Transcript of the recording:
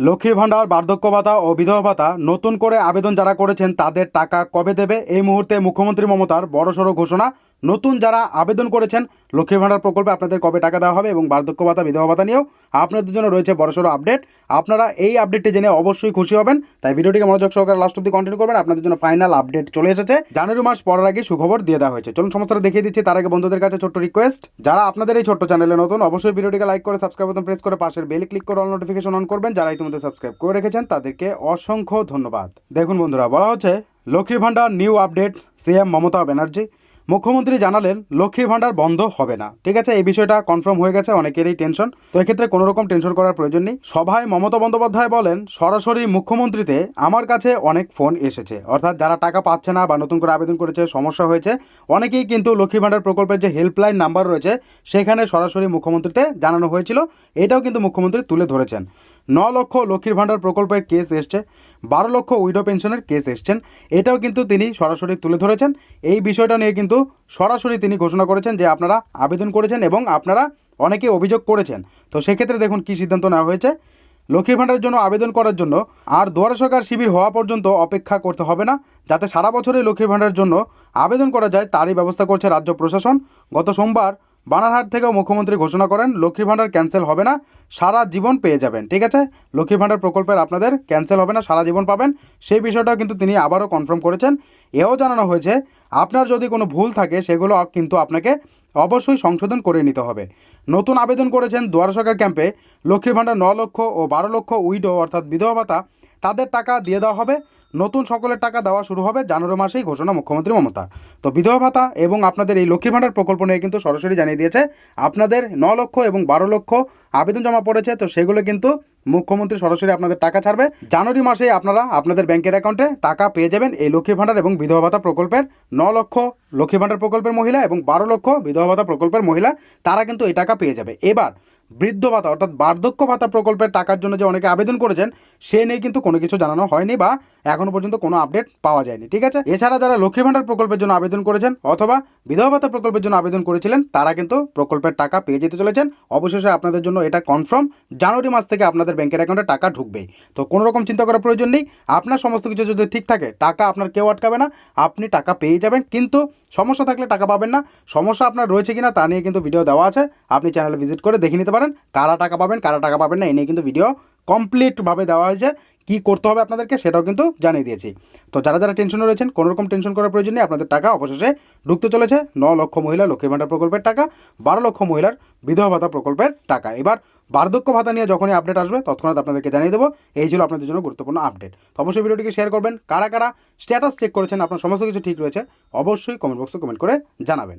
লক্ষ্মীর ভাণ্ডার, বার্ধক্য ভাতা ও বিধবা ভাতা নতুন করে আবেদন যারা করেছেন তাদের টাকা কবে দেবে? এই মুহূর্তে মুখ্যমন্ত্রী মমতার বড়সড় ঘোষণা। নতুন যারা আবেদন করেছেন, লক্ষ্মীর ভাণ্ডার প্রকল্পে আপনাদের কবে টাকা দেওয়া হবে এবং বার্ধক্য ভাতা, বিধবা ভাতা নিয়েও আপনাদের জন্য রয়েছে বড়সড় আপডেট। আপনারা এই আপডেটটি জেনে অবশ্যই খুশি হবেন। তাই ভিডিওটিকে মনোযোগ সহকারে লাস্ট অব্দি কন্টিনিউ করবেন। আপনাদের জন্য ফাইনাল আপডেট চলে এসেছে। জানুয়ারি মাস পড়ার আগে সুখবর দিয়ে দেওয়া হয়েছে। চলুন সমস্তটা দেখিয়ে দিচ্ছি। তার আগে বন্ধুদের কাছে ছোট্ট রিকোয়েস্ট যারা আপনাদের এই ছোট্ট চ্যানেলে নতুন, অবশ্যই ভিডিওটিকে লাইক করে সাবস্ক্রাইব বাটন প্রেস করে পাশের বেল ক্লিক করে অল নোটিফিকেশন অন করবেন। যারা ইতিমধ্যে সাবস্ক্রাইব করে রেখেছেন, তাদেরকে অসংখ্য ধন্যবাদ। দেখুন বন্ধুরা, বলা হচ্ছে, লক্ষ্মীর ভাণ্ডার new update CM Mamata Banerjee. মুখ্যমন্ত্রী জানালেন, লক্ষ্মীর ভাণ্ডার বন্ধ হবে না। ঠিক আছে, এই বিষয়টা কনফার্ম হয়ে গেছে, অনেকেরই টেনশন তো এক্ষেত্রে কোনো রকম টেনশন করার প্রয়োজন নেই। সভায় মমতা বন্দ্যোপাধ্যায় বলেন, সরাসরি মুখ্যমন্ত্রীতে আমার কাছে অনেক ফোন এসেছে। অর্থাৎ যারা টাকা পাচ্ছে না বা নতুন করে আবেদন করেছে, সমস্যা হয়েছে, অনেকেই কিন্তু লক্ষ্মী ভাণ্ডার প্রকল্পের যে হেল্পলাইন নাম্বার রয়েছে, সেখানে সরাসরি মুখ্যমন্ত্রীতে জানানো হয়েছিল। এটাও কিন্তু মুখ্যমন্ত্রী তুলে ধরেছেন। ন লক্ষ লক্ষ্মীর ভাণ্ডার প্রকল্পের কেস এসছে, বারো লক্ষ উইডো পেনশনের কেস এসছেন। এটাও কিন্তু তিনি সরাসরি তুলে ধরেছেন। এই বিষয়টা নিয়ে কিন্তু সরাসরি তিনি ঘোষণা করেছেন যে আপনারা আবেদন করেছেন এবং আপনারা অনেকে অভিযোগ করেছেন। তো সেক্ষেত্রে দেখুন কী সিদ্ধান্ত নেওয়া হয়েছে। লক্ষ্মীর ভাণ্ডারের জন্য আবেদন করার জন্য আর দুয়ারে সরকার শিবির হওয়া পর্যন্ত অপেক্ষা করতে হবে না, যাতে সারা বছরই লক্ষ্মীর ভাণ্ডারের জন্য আবেদন করা যায়, তারই ব্যবস্থা করছে রাজ্য প্রশাসন। গত সোমবার বানারহাট থেকেও মুখ্যমন্ত্রী ঘোষণা করেন, লক্ষ্মীর ভাণ্ডার ক্যান্সেল হবে না, সারা জীবন পেয়ে যাবেন, ঠিক আছে? লক্ষ্মীর ভাণ্ডার প্রকল্পের আপনাদের ক্যান্সেল হবে না, সারা জীবন পাবেন। সেই বিষয়টাও কিন্তু তিনি আবারও কনফার্ম করেছেন। এও জানানো হয়েছে, আপনার যদি কোনো ভুল থাকে, সেগুলো কিন্তু আপনাকে অবশ্যই সংশোধন করে নিতে হবে। নতুন আবেদন করেছেন দুয়ার সরকার ক্যাম্পে, লক্ষ্মীর ভাণ্ডার ন লক্ষ ও বারো লক্ষ উইডো অর্থাৎ বিধবা ভাতা, তাদের টাকা দিয়ে দেওয়া হবে। নতুন সকলের টাকা দেওয়া শুরু হবে জানুয়ারি মাসেই, ঘোষণা মুখ্যমন্ত্রী মমতার তো বিধবা ভাতা এবং আপনাদের এই লক্ষ্মী ভাণ্ডার প্রকল্প নিয়ে কিন্তু সরাসরি জানিয়ে দিয়েছে, আপনাদের ন লক্ষ এবং বারো লক্ষ আবেদন জমা পড়েছে, তো সেগুলো কিন্তু মুখ্যমন্ত্রী সরাসরি আপনাদের টাকা ছাড়বে। জানুয়ারি মাসে আপনারা আপনাদের ব্যাংকের অ্যাকাউন্টে টাকা পেয়ে যাবেন এই লক্ষ্মী ভাণ্ডার এবং বিধবা ভাতা প্রকল্পের ন লক্ষ লক্ষ্মী ভাণ্ডার প্রকল্পের মহিলা এবং বারো লক্ষ বিধবা ভাতা প্রকল্পের মহিলা, তারা কিন্তু এই টাকা পেয়ে যাবে। এবার বৃদ্ধ ভাতা অর্থাৎ বার্ধক্য ভাতা প্রকল্পের টাকার জন্য যে অনেকে আবেদন করেছেন সে নিয়ে কিন্তু কোনো কিছু জানানো হয়নি বা এখনও পর্যন্ত কোনো আপডেট পাওয়া যায়নি, ঠিক আছে? এছাড়া যারা লক্ষ্মী ভাণ্ডার প্রকল্পের জন্য আবেদন করেছেন অথবা বিধবা ভাতা প্রকল্পের জন্য আবেদন করেছিলেন, তারা কিন্তু প্রকল্পের টাকা পেয়ে যেতে চলেছেন। অবশেষে আপনাদের জন্য এটা কনফার্ম জানুয়ারি মাস থেকে আপনাদের ব্যাংকের অ্যাকাউন্টে টাকা ঢুকবেই তো কোনো রকম চিন্তা করার প্রয়োজন নেই, আপনার সমস্ত কিছু যদি ঠিক থাকে, টাকা আপনার কেউ আটকাবে না, আপনি টাকা পেয়ে যাবেন, কিন্তু সমস্যা থাকলে টাকা পাবেন না। সমস্যা আপনার রয়েছে কিনা তা নিয়ে কিন্তু ভিডিও দেওয়া আছে, আপনি চ্যানেলে ভিজিট করে দেখে নিতে পারেন, কারা টাকা পাবেন, কারা টাকা পাবেন না, এ নিয়ে কিন্তু ভিডিও কমপ্লিটভাবে দেওয়া হয়েছে, কী করতে হবে আপনাদেরকে সেটাও কিন্তু জানিয়ে দিয়েছি। তো যারা যারা টেনশনে রয়েছেন কোনো রকম টেনশন করার প্রয়োজন নেই, আপনাদের টাকা অবশেষে ঢুকতে চলেছে, ন লক্ষ মহিলা লক্ষ্মী ভাণ্ডার প্রকল্পের টাকা, বারো লক্ষ মহিলার বিধবা ভাতা প্রকল্পের টাকা। এবার বার্ধক্য ভাতা নিয়ে যখনই আপডেট আসবে, তৎক্ষণাৎ আপনাদেরকে জানিয়ে দেবো, এই ছিল আপনাদের জন্য গুরুত্বপূর্ণ আপডেট তো অবশ্যই ভিডিওটিকে শেয়ার করবেন। কারা কারা স্ট্যাটাস চেক করেছেন, আপনার সমস্ত কিছু ঠিক রয়েছে, অবশ্যই কমেন্ট বক্সে কমেন্ট করে জানাবেন।